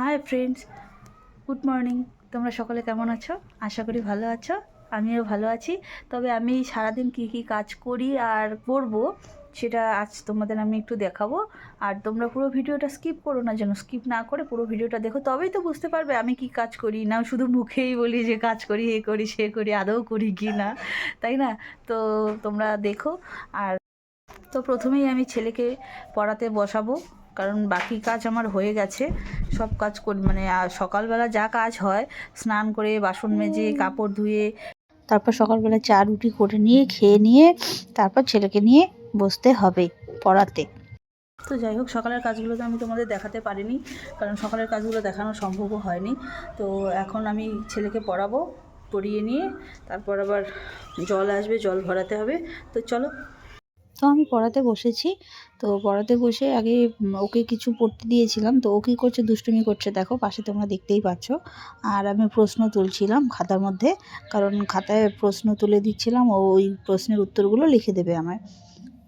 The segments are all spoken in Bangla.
হাই ফ্রেন্ডস গুড মর্নিং তোমরা সকলে কেমন আছো? আশা করি ভালো আছো। আমিও ভালো আছি। তবে আমি সারাদিন কী কী কাজ করি আর করব, সেটা আজ তোমাদের আমি একটু দেখাবো। আর তোমরা পুরো ভিডিওটা স্কিপ করো না যেন স্কিপ না করে পুরো ভিডিওটা দেখো। তবেই তো বুঝতে পারবে আমি কি কাজ করি না। শুধু মুখেই বলি যে কাজ করি, এ করি, সে করি, আদৌ করি কি না। তাই না? তো তোমরা দেখো। আর তো প্রথমেই আমি ছেলেকে পড়াতে বসাবো, কারণ বাকি কাজ আমার হয়ে গেছে। সব কাজ করি মানে সকালবেলা যা কাজ হয় স্নান করে বাসন মেজে কাপড় ধুয়ে তারপর সকালবেলা চা রুটি করে নিয়ে খেয়ে নিয়ে তারপর ছেলেকে নিয়ে বসতে হবে পড়াতে। তো যাই হোক সকালের কাজগুলো তো আমি তোমাদের দেখাতে পারিনি কারণ সকালের কাজগুলো দেখানো সম্ভবও হয়নি। তো এখন আমি ছেলেকে পড়াবো পড়িয়ে নিয়ে তারপর আবার জল আসবে জল ভরাতে হবে। তো চলো তো আমি পড়াতে বসেছি। তো পড়াতে বসে আগে ওকে কিছু পড়তে দিয়েছিলাম। তো ও কী করছে? দুষ্টুমি করছে। দেখো, পাশে তোমরা দেখতেই পাচ্ছ। আর আমি প্রশ্ন তুলছিলাম খাতার মধ্যে। কারণ খাতায় প্রশ্ন তুলে দিচ্ছিলাম। ও ওই প্রশ্নের উত্তরগুলো লিখে দেবে আমায়।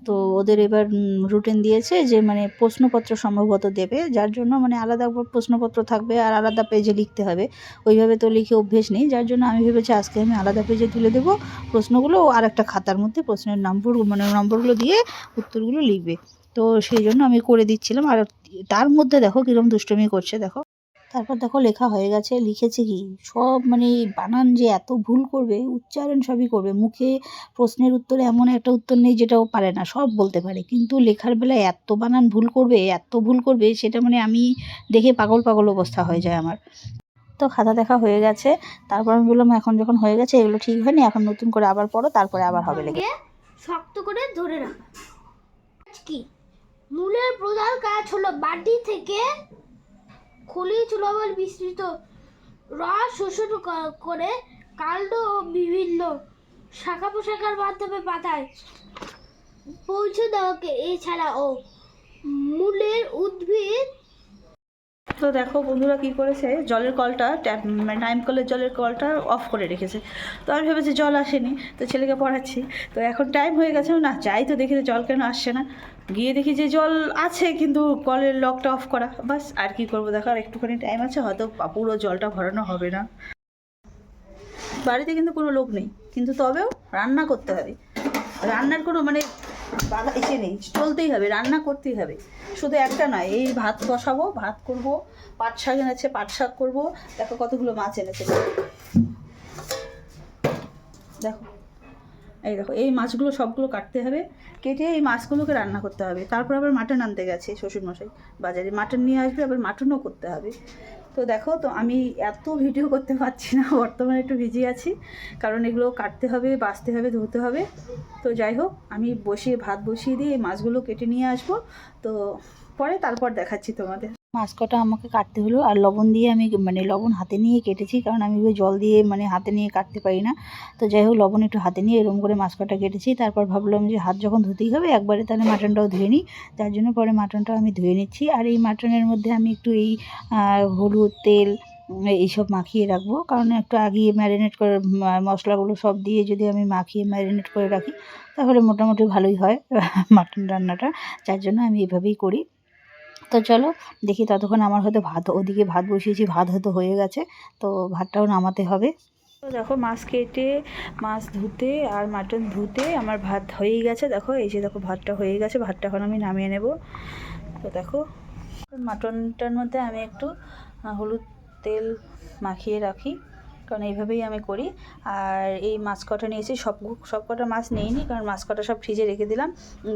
তো ওদের এবার রুটিন দিয়েছে যে মানে প্রশ্নপত্র সম্ভবত দেবে। যার জন্য মানে আলাদা প্রশ্নপত্র থাকবে আর আলাদা পেজে লিখতে হবে। ওইভাবে তো লিখে অভ্যেস নেই। যার জন্য আমি ভেবেছি আজকে আমি আলাদা পেজে তুলে দেবো প্রশ্নগুলো আর একটা খাতার মধ্যে প্রশ্নের নম্বর মানে নম্বরগুলো দিয়ে উত্তরগুলো লিখবে। তো সেই জন্য আমি করে দিচ্ছিলাম। আর তার মধ্যে দেখো কীরকম দুষ্টুমি করছে, দেখো। তারপর দেখো লেখা হয়ে গেছে, লিখেছে কি? সব মানে বানান যে এত ভুল করবে, উচ্চারণ সবই করবে। মুখে প্রশ্নের উত্তরে এমন একটা উত্তর নেই যেটা ও পারে না, সব বলতে পারে। কিন্তু লেখার বেলায় এত বানান ভুল করবে, এত ভুল করবে, সেটা মানে আমি দেখে পাগল পাগল অবস্থা হয়ে যায় আমার। তো খাতা দেখা হয়ে গেছে, তারপর আমি বললাম, এখন যখন হয়ে গেছে, এগুলো ঠিক হয়নি, এখন নতুন করে আবার পড়ো, তারপরে আবার হবে লেগে শক্ত করে ধরে রাখা। কি? মূলের প্রধান কাজ হলো বাটি থেকে খলি চুলাবল বিস্তৃত। রস শোষণ করে কাণ্ড ও বিভিন্ন শাখা পোশাকার মাধ্যমে পাতায় পৌঁছে দেওয়াকে এছাড়াও মূলের উদ্ভিদ তো দেখো বন্ধুরা কি করেছে? জলের কলটা ট্যাপ টাইম কলের জলের কলটা অফ করে রেখেছে। তো আমি ভেবেছি জল আসেনি, তো ছেলেকে পড়াচ্ছি। তো এখন টাইম হয়ে গেছে, না, যাই তো দেখি জল কেন আসছে না। গিয়ে দেখি যে জল আছে, কিন্তু কলের লকটা অফ করা। বাস, আর কি করব? দেখো, আর একটুখানি টাইম আছে, হয়তো পুরো জলটা ভরানো হবে না। বাড়িতে কিন্তু কোনো লোক নেই, কিন্তু তবেও রান্না করতে হবে। রান্নার কোনো মানে বাধা এসে নেই, চলতেই হবে, রান্না করতেই হবে। শুধু একটা নয়, এই ভাত বসাবো, ভাত করব, পাট শাক এনেছে, পাট শাক করব। দেখো কতগুলো মাছ এনেছে। দেখো। এই দেখো, এই মাছগুলো সবগুলো কাটতে হবে, কেটে এই মাছগুলোকে রান্না করতে হবে। তারপর আবার মাটন আনতে গেছে শ্বশুরমশাই বাজারে। মাটন নিয়ে আসবে, আবার মাটনও করতে হবে। তো দেখো, তো আমি এত ভিডিও করতে পারছি না, বর্তমানে একটু বিজি আছি, কারণ এগুলো কাটতে হবে বাছতে হবে, ধুতে হবে। তো যাই হোক, আমি বসিয়ে ভাত বসিয়ে দিয়ে এই মাছগুলো কেটে নিয়ে আসব। তো পরে তারপর দেখাচ্ছি তোমাদের। মাছ কটা আমাকে কাটতে হলো আর লবণ দিয়ে আমি মানে লবণ হাতে নিয়ে কেটেছি, কারণ আমি ওই জল দিয়ে মানে হাতে নিয়ে কাটতে পারি না। তো যাই হোক, লবণ একটু হাতে নিয়ে এরকম করে মাস্কটা কেটেছি। তারপর ভাবলাম যে হাত যখন ধুতেই হবে, একবারে তাহলে মাটনটাও ধুয়ে নিই। তার জন্য পরে মাটনটাও আমি ধুয়ে নিচ্ছি। আর এই মাটনের মধ্যে আমি একটু এই হলুদ, তেল এইসব মাখিয়ে রাখব। কারণ একটু আগিয়ে ম্যারিনেট করে মশলাগুলো সব দিয়ে যদি আমি মাখিয়ে ম্যারিনেট করে রাখি, তাহলে মোটামুটি ভালোই হয় মাটন রান্নাটা। যার জন্য আমি এভাবেই করি। তো চলো দেখি ততক্ষণ আমার হয়তো ভাত, ওদিকে ভাত বসিয়েছি, ভাত হয়তো হয়ে গেছে, তো ভাতটাও নামাতে হবে। তো দেখো মাছ কেটে, মাছ ধুতে আর মাটন ধুতে আমার ভাত হয়েই গেছে, দেখো, এই যে দেখো ভাতটা হয়ে গেছে, ভাতটা এখন আমি নামিয়ে নেব। তো দেখো, মাটনটার মধ্যে আমি একটু হলুদ তেল মাখিয়ে রাখি। কারণ এইভাবেই আমি করি। আর এই মাছ কটা নিয়েছি, সব সব কটা মাছ নিইনি কারণ মাছ কটা সব ফ্রিজে রেখে দিলাম।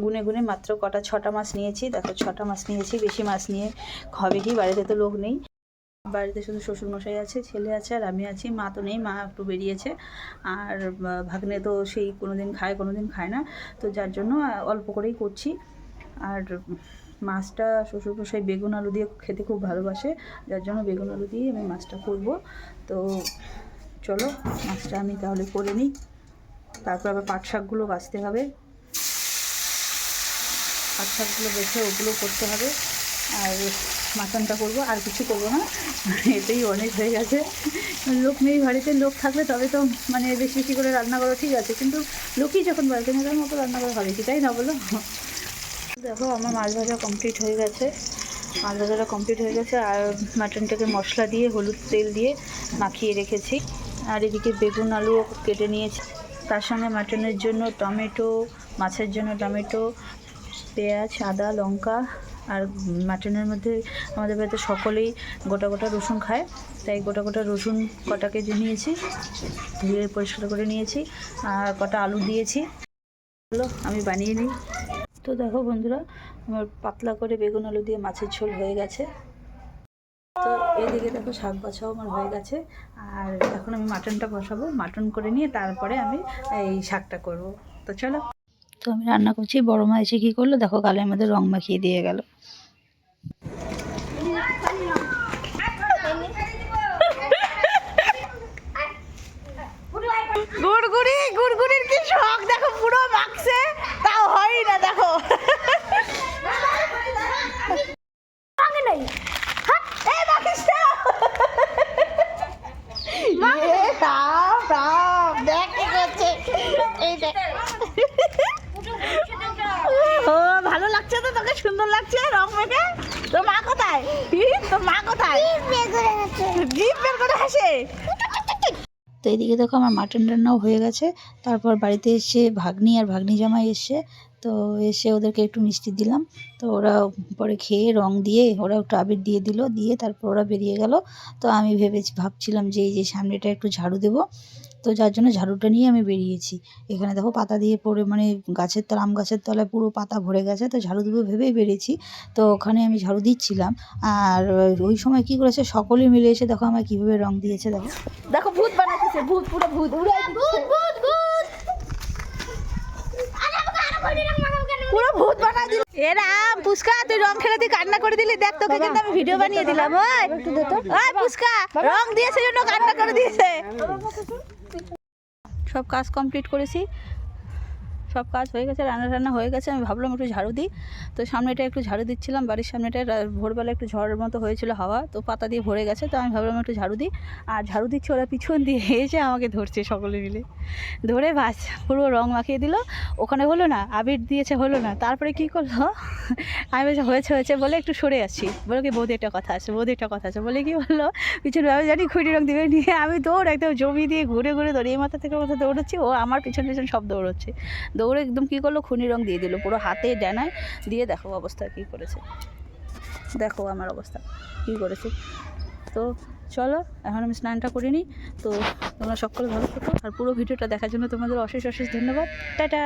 গুনে গুনে মাত্র কটা, ছটা মাছ নিয়েছি। দেখো, ছটা মাছ নিয়েছি, বেশি মাছ নিয়ে হবে কি? বাড়িতে তো লোক নেই। বাড়িতে শুধু শ্বশুরমশাই আছে, ছেলে আছে আর আমি আছি, মা তো নেই, মা একটু বেরিয়েছে। আর ভাগ্নে তো সেই কোনো দিন খায় কোনো দিন খায় না। তো যার জন্য অল্প করেই করছি। আর মাছটা শ্বশুরমশাই বেগুন আলু দিয়ে খেতে খুব ভালোবাসে, যার জন্য বেগুন আলু দিয়ে আমি মাছটা করব। তো চলো, মাছটা আমি তাহলে করে নিই। তারপর আবার পাট শাকগুলো বাছতে হবে। পাট শাকগুলো বেছে ওগুলো করতে হবে। আর মাটনটা করব, আর কিছু করব না। এতেই অনেক হয়ে গেছে। লোক নেই বাড়িতে, লোক থাকলে তবে তো মানে বেশি বেশি করে রান্না করা ঠিক আছে। কিন্তু লোকই যখন বাড়িতে নেই মতো রান্না করা হবে কি, তাই না বলো? দেখো, আমার মাছ ভাজা কমপ্লিট হয়ে গেছে। মাছ ভাজাটা কমপ্লিট হয়ে গেছে, আর মাটনটাকে মশলা দিয়ে, হলুদ তেল দিয়ে মাখিয়ে রেখেছি। আর এদিকে বেগুন আলু কেটে নিয়েছি। তার সঙ্গে মাটনের জন্য টমেটো, মাছের জন্য টমেটো, পেঁয়াজ, আদা, লঙ্কা, আর মাটনের মধ্যে আমাদের বাড়িতে সকলেই গোটা গোটা রসুন খায়। তাই গোটা গোটা রসুন কটা কেজি নিয়েছি, ধুয়ে পরিষ্কার করে নিয়েছি, আর কটা আলু দিয়েছি। হলো আমি বানিয়ে নিই। তো দেখো বন্ধুরা, আমার পাতলা করে বেগুন আলু দিয়ে মাছের ঝোল হয়ে গেছে। তো এদিকে দেখো শাক বাছাও আমার হয়ে গেছে। আর এখন আমি মাটনটা বসাবো। মাটন করে নিয়ে তারপরে আমি এই শাকটা করব। তো চলো। তো আমি রান্না করছি। বড় মা এসে কী করল? দেখো গালের মধ্যে রং মাখিয়ে দিয়ে গেল। গুড়গুড়ি গুড়গুড়ির কি শখ? দেখো পুরো মাখছে তাও হয় না দেখো। দেখ ও ভালো লাগছে তো তোকে সুন্দর লাগছে রং মেখে। তোর মা কোথায়? তোর মা কোথায়? জিভ বের করে হাসে তো এদিকে দেখো আমার মাটন রান্নাও হয়ে গেছে। তারপর বাড়িতে এসে ভাগ্নি আর ভাগ্নি জামাই এসে, তো এসে ওদেরকে একটু মিষ্টি দিলাম। তো ওরা পরে খেয়ে রং দিয়ে, ওরা একটু আবির দিয়ে দিল, দিয়ে তারপর ওরা বেরিয়ে গেল। তো আমি ভেবেছি ভাবছিলাম যে এই যে সামনেটা একটু ঝাড়ু দেবো। তো যার জন্য ঝাড়ুটা নিয়ে আমি বেরিয়েছি। এখানে দেখো পাতা দিয়ে পড়ে মানে গাছের তলা, আম গাছের তলায় পুরো পাতা ভরে গেছে। তো ঝাড়ু দেবো ভেবেই বেরিয়েছি। তো ওখানে আমি ঝাড়ু দিচ্ছিলাম। আর ওই সময় কি করেছে, সকলে মিলে এসে দেখো আমার কীভাবে রং দিয়েছে, দেখো। দেখো বানাতেছে ভূত পুরো ভূত উড়াই দিচ্ছে ভূত। ভূত পুরো ভূত বানাই দিল। এরা পুষ্কা তুই রং খেলে তুই কান্না করে দিলি? দেখ তোকে কিন্তু আমি ভিডিও বানিয়ে দিলাম ওই। ওই পুষ্কা রং দিয়েছে জন্য কান্না করে দিয়েছে। সব কাজ কমপ্লিট করেছি। সব কাজ হয়ে গেছে, রান্না টান্না হয়ে গেছে, আমি ভাবলাম একটু ঝাড়ু দিই। তো সামনেটা একটু ঝাড়ু দিচ্ছিলাম, বাড়ির সামনেটা ভোরবেলা একটু ঝড়ের মতো হয়েছিল হাওয়া, তো পাতা দিয়ে ভরে গেছে, তো আমি ভাবলাম একটু ঝাড়ু দিই। আর ঝাড়ু দিচ্ছে ওরা পিছন দিয়ে এসে আমাকে ধরছে সকলে মিলে। ধরে বাস, পুরো রং মাখিয়ে দিল। ওখানে হলো না, আবির দিয়েছে হলো না। তারপরে কি করল? আমি বলছি, হয়েছে হয়েছে। বলে একটু সরে আসছি। বলে কি, বৌদি, একটা কথা আছে, বৌদি, একটা কথা আছে। বলে কি বলল? পিছনে আমি জানি খুঁটি রং দিবে নিয়ে আমি দৌড় একদম জমি দিয়ে ঘুরে ঘুরে দৌড়ি এই মাথা থেকে মাথা দৌড়াচ্ছি, ও আমার পিছন পিছন সব দৌড়চ্ছে। দৌড়ে একদম কী করল? খুনি রং দিয়ে দিল। পুরো হাতে ডানায় দিয়ে দেখো অবস্থা কী করেছে। দেখো আমার অবস্থা কী করেছে। তো চলো, এখন আমি স্নানটা করিনি তো তোমরা সকলে ভালো থাকো। আর পুরো ভিডিওটা দেখার জন্য তোমাদের অশেষ অশেষ ধন্যবাদ। টাটা!